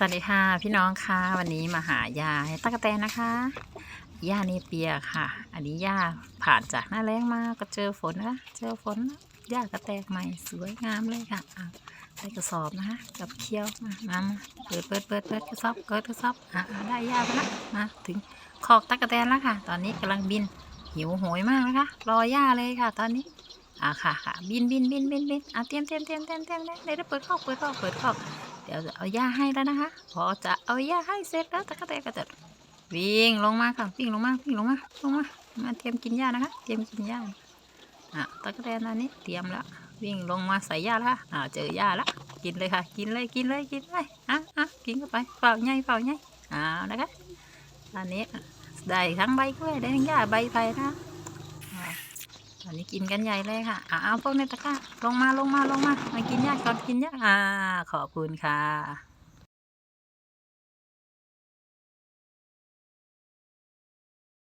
สวัสดีค่ะพี่น้องค่ะวันนี้มาหายาตั๊กแตนนะคะหญ้าเนเปียค่ะ อันนี้หญ้าผ่านจากหน้าแล้งมาก็เจอฝนนะเจอฝนหญ้าก็แตกใหม่สวยงามเลยค่ะใส่กระสอบนะคะกับเคี้ยวมามามาเปิดเปิดเปิดเปิดกระสอบเปิดกระสอบอะได้หญ้าไปละมาถึงคอกตั๊กแตนแล้วค่ะ ตอนนี้กำลังบินหิวโหยมากนะคะรอหญ้าเลยค่ะ ตอนนี้อะค่ะค่ะบินบินบินบินบินอะเตรียมเตรียมเตรียมเตรียมเตรียมเดี๋ยวเดี๋ยเปิดคอกเปิดคอกเปิดคอก เดี๋ยวจะเอาหญ้าให้แล้วนะคะ พอจะเอาหญ้าให้เสร็จแล้วตะกะแตนก็จะวิ่งลงมาค่ะวิ่งลงมาวิ่งลงมาลงมามาเตรียมกินหญ้านะคะ เตรียมกินหญ้าอะตะกะแตนตอนนี้เตรียมแล้ววิ่งลงมาใส่หญ้าแล้วค่ะอ่าเจอหญ้าแล้วกินเลยค่ะ กินเลยกินเลยกินเลยอะอะกินเข้าไปเปล่าใหญ่เปล่าใหญ่อ่านะคะตอนนี้ได้ทั้งใบกล้วยได้ทั้งหญ้าใบไผ่นะ ตอนนี้กินกันใหญ่เลยค่ะอ้าเอาพวกในตะกร้าลงมาลงมาลงมามากินยาก่อนกินยากอ่าขอบคุณค่ะ